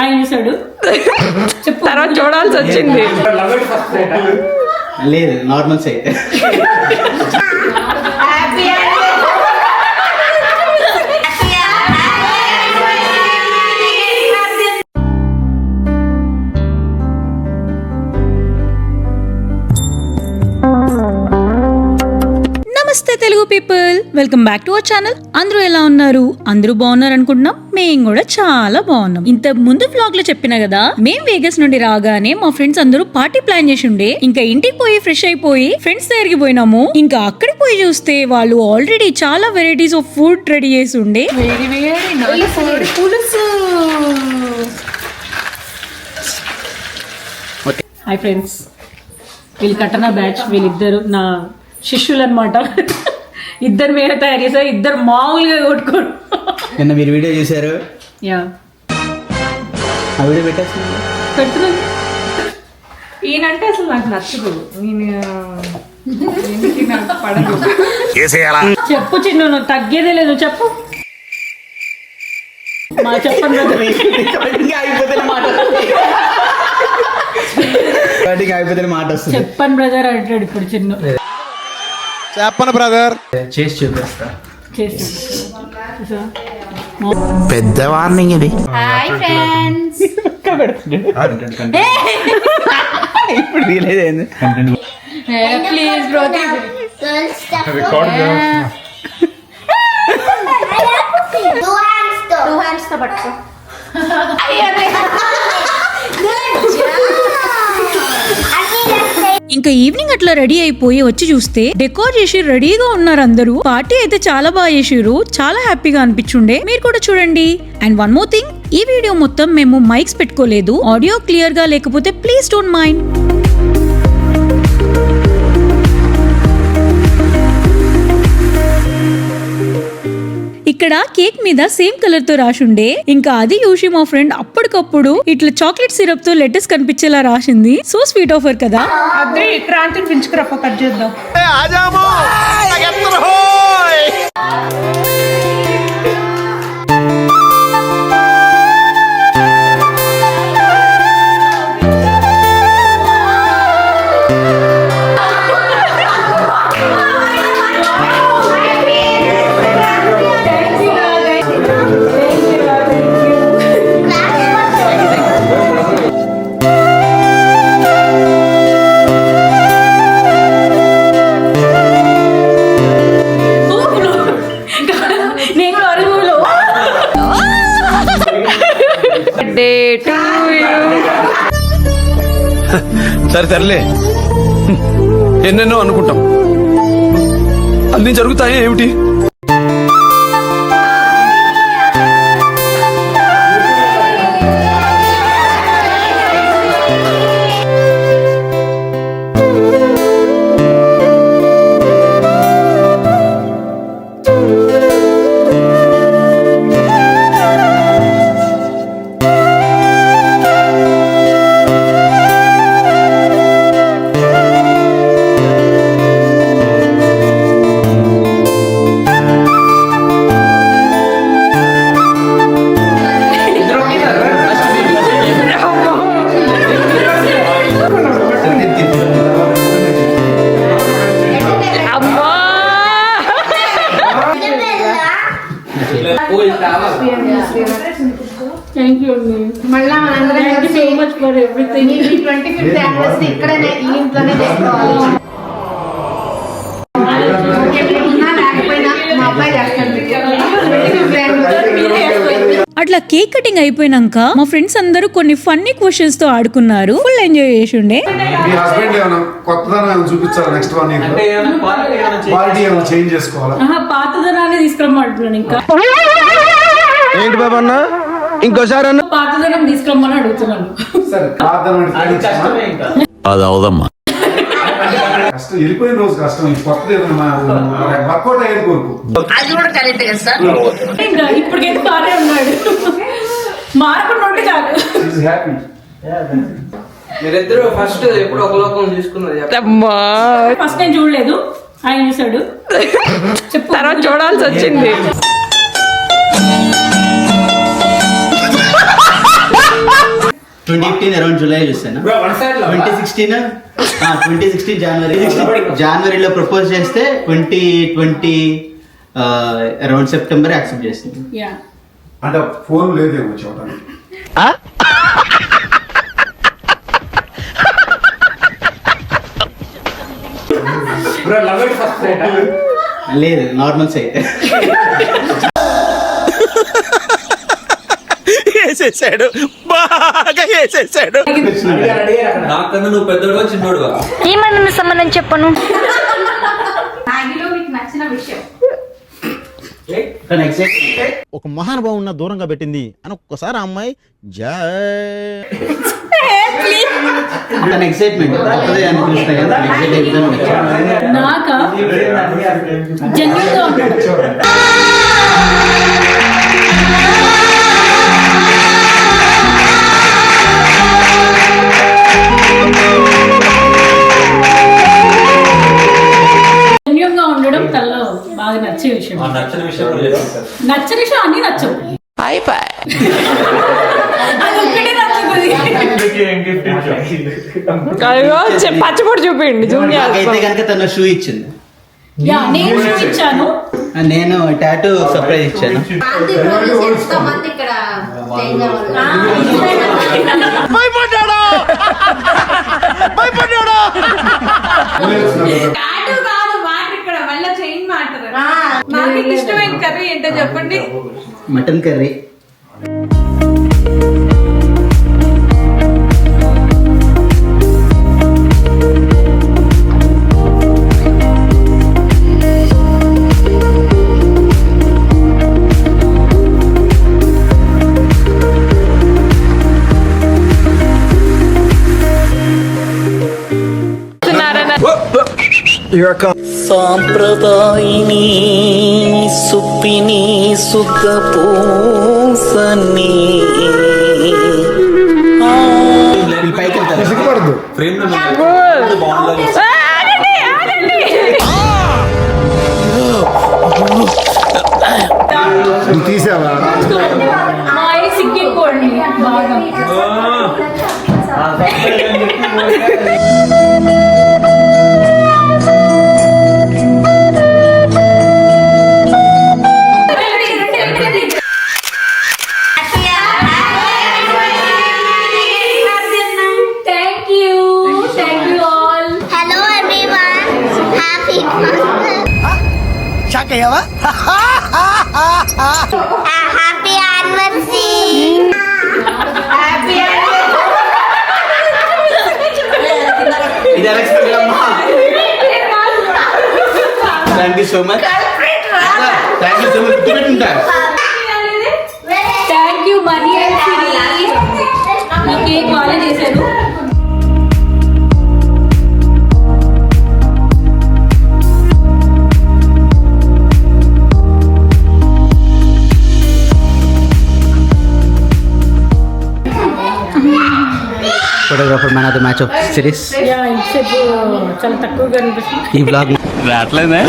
ఆయన చూసాడు చెప్పు. తర్వాత చూడాల్సి వచ్చింది. లేదు normal side people welcome back to our channel. అందరూ ఎలా ఉన్నారు? అందరూ బాగున్నారు అనుకుంటున్నాం. మేము కూడా చాలా బాగున్నాం. ఇంత ముందు వ్లాగ్లో చెప్పిన కదా మేం వేగస్ నుండి రాగానే మా ఫ్రెండ్స్ అందరూ పార్టీ ప్లాన్ చేసి ఉండే ఇంకా ఇంటికి పోయి ఫ్రెష్ అయిపోయి ఫ్రెండ్స్ దగ్గరికి పోయినాము. ఇంకా అక్కడికి పోయి చూస్తే వాళ్ళు ఆల్రెడీ చాలా వెరైటీస్ ఆఫ్ ఫుడ్ రెడీ చేసి ఉండే హాయ్ ఫ్రెండ్స్ వీళ్ళు కట్టన బ్యాచ్ వీళ్ళిద్దరు నా శిష్యులు అనమాట ఇద్దరు వేరే తయారు చేశారు ఇద్దరు మామూలుగా కొట్టుకోరు నిన్న మీరు వీడియో చూశారు. యా. ఆ వీడియో పెట్టేస్తుంది పెడుతున్నాను. ఈయనంటే అసలు నాకు నచ్చదు. ఈయన ఎందుకు నాకు పడదు. చెప్పు చిన్ను నువ్వు తగ్గేదే లేదు. చెప్పు. మా చెప్పండి. అయిపోతే మాట అయిపోతే మాట వస్తుంది. చెప్పండి బ్రదర్ అంటాడు ఇప్పుడు చిన్ను. చెప్పను బ్రదర్ చేసి చూపిస్తా పెద్ద వార్నింగ్ ఇది ఇప్పుడు రియలైజ్ అయింది ప్లీజ్ బ్రో Two hands తో టూ హ్యాండ్స్తో పట్టుకో ఇంకా ఈవినింగ్ అట్లా రెడీ అయిపోయి వచ్చి చూస్తే డెకోర్ చేసి రెడీగా ఉన్నారు అందరూ. పార్టీ అయితే చాలా బాగా చేసిర్రు. చాలా హ్యాపీగా అనిపించుండే. మీరు కూడా చూడండి. అండ్ వన్ మోర్ థింగ్ ఈ వీడియో మొత్తం మేము మైక్స్ పెట్టుకోలేదు. ఆడియో క్లియర్గా లేకపోతే ప్లీజ్ డోంట్ మైండ్ ఇక్కడ కేక్ మీద సేమ్ కలర్తో రాసుండే. ఇంకా అది చూసి మా ఫ్రెండ్ అప్పటికప్పుడు ఇట్లా చాక్లెట్ సిరప్తో లెటర్స్ కనిపించేలా రాసింది. సో స్వీట్ ఆఫర్ కదా. అదే క్రాంతిని కట్ చేద్దాం. సరే తరలే ఎన్నెన్నో అనుకుంటాం. అన్ని జరుగుతాయి ఏమిటి? Much for everything twenty fifth anniversary ఇక్కడనే ఈ ఇంట్లోనే చేసుకోవాలి. ఉన్నా లేకపోయినా మా అబ్బాయి చేస్తాడు. ట్వంటీ ఫిఫ్త్ యానివర్సరీ అట్లా కేక్ కటింగ్ అయిపోయినాక మా ఫ్రెండ్స్ అందరూ కొన్ని ఫన్నీ క్వశ్చన్స్తో ఆడుకున్నారు. ఫుల్ ఎంజాయ్ చేసి ఉండే మీ హస్బెండ్ ఏమైనా కొత్తదనం ఏమైనా చూపించాలి నెక్స్ట్ వన్ ఇయర్ క్వాలిటీ ఏమైనా చేంజ్ చేసుకోవాలా? ఆహా, పాతదనాన్ని తీసుకురమ్మంటున్నాను ఇంకా. ఏంటి బాబా అన్న? ఇంకోసారి అన్న. పాతదనం తీసుకురమ్మని అడుగుతున్నాను. సరే ప్రార్థన అంటే కష్టమే ఇంకా. అది అవదమ్మా. కష్టం వెళ్ళిపోయిన రోజు కష్టం ఈ కొత్తది ఏదైనా వర్కౌట్ అయ్యేది కోరుకు. ఇంకా ఇప్పటికైతే బాగానే ఉన్నాడు. హ్యాపీ మీరిద్దరు ఫస్ట్ ఎప్పుడు ఒక లోకం చూసుకున్నది చెప్పండి. అమ్మా. ఫస్ట్ నేను చూడలేదు. ఆయన చూసాడు చెప్పు. తర్వాత చూడాల్సి వచ్చింది. ట్వంటీ ఫిఫ్టీన్ అరౌండ్ జూలై చూస్తాను twenty sixteen twenty sixteen January జనవరిలో ప్రపోజ్ చేస్తే twenty twenty around September accept చేసింది. అంటే ఫోన్ లేదేమో చూడడానికి లేదు నార్మల్ సైట్ వేసేసాడు బాగా వేసేసాడు నాకన్నా నువ్వు పెద్దడుగా చిన్నోడుగా ఏమన్నా సంబంధం చెప్పను. ఒక మహానుభావున్న దూరంగా పెట్టింది. అని ఒక్కసారి అమ్మాయి జా తన ఎక్సైట్మెంట్ కొత్తది అని చూస్తే కదా ఎక్సైట్ అయిపోతాను నాకా? ఉండడం తనలో బాగా నచ్చే విషయం. నచ్చిన విషయం నచ్చని విషయం అన్ని నచ్చవు. అది ఒక్కటే నచ్చుతుంది. పచ్చబొడి చూపిండి జూమ్ నాకైతే కనుక తన షూ ఇచ్చింది. యా నేను shoe ఇచ్చాను. నేను టాటూ సర్ప్రైజ్ ఇచ్చాను. కాదు మాట ఇక్కడ మళ్ళీ చైన్ మ్యాటర్ నాకు ఇష్టమైన కర్రీ ఏంటో చెప్పండి. Mutton curry. సాంప్రదాయిని సుప్పిని సుఖ పూసని వీళ్ళు పైకి ఫ్రేమ్ హ్యాపీ యానివర్సరీ హ్యాపీ ఇది unexpected అమ్మా thank you so much thank you so much గుర్తుపెట్టుంటా thank you Mani and Siri ఈ కేక్ వాళ్ళే చేశారు photographer man of the match of series చాలా తక్కువగా ఈ blog రావట్లేదే?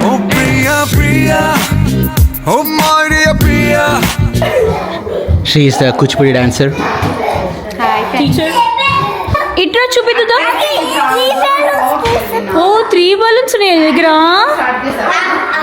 Oh Priya Priya. Oh my dear Priya she is the Kuchipudi dancer teacher ఇట్రా చూపిద్దా ఓ three balloons ఉన్నాయి దగ్గర.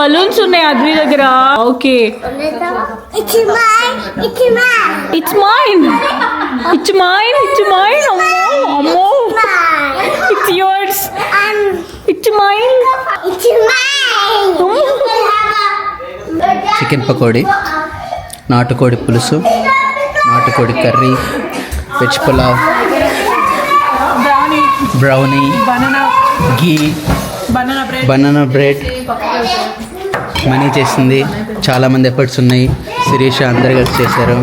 బలూన్స్ ఉన్నాయి అద్వి దగ్గర. Okay. It's mine it's mine it's mine అమ్మో అమ్మో. It's yours it's mine chicken pakoda నాటుకోడి పులుసు నాటుకోడి curry veg pulao brownie ghee banana bread banana bread Mani చేసింది. చాలా మంది ఎఫర్ట్స్ ఉన్నాయి. శిరీష అందరు కలిసి చేశారు.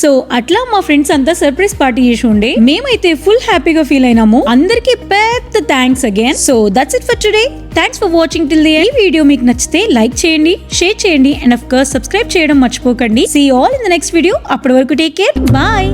సో అట్లా మా ఫ్రెండ్స్ అంతా సర్ప్రైజ్ పార్టీ చేసి ఉండే. మేమైతే ఫుల్ హ్యాపీగా ఫీల్ అయినాము. అందరికి పెద్ద thanks again so that's it for today thanks for watching till the ఈ వీడియో మీకు నచ్చితే లైక్ చేయండి షేర్ చేయండి అండ్ అఫ్ కోర్స్ సబ్స్క్రైబ్ చేయడం మర్చిపోకండి. See all in the next video అప్పటి వరకు టేక్ కేర్ బాయ్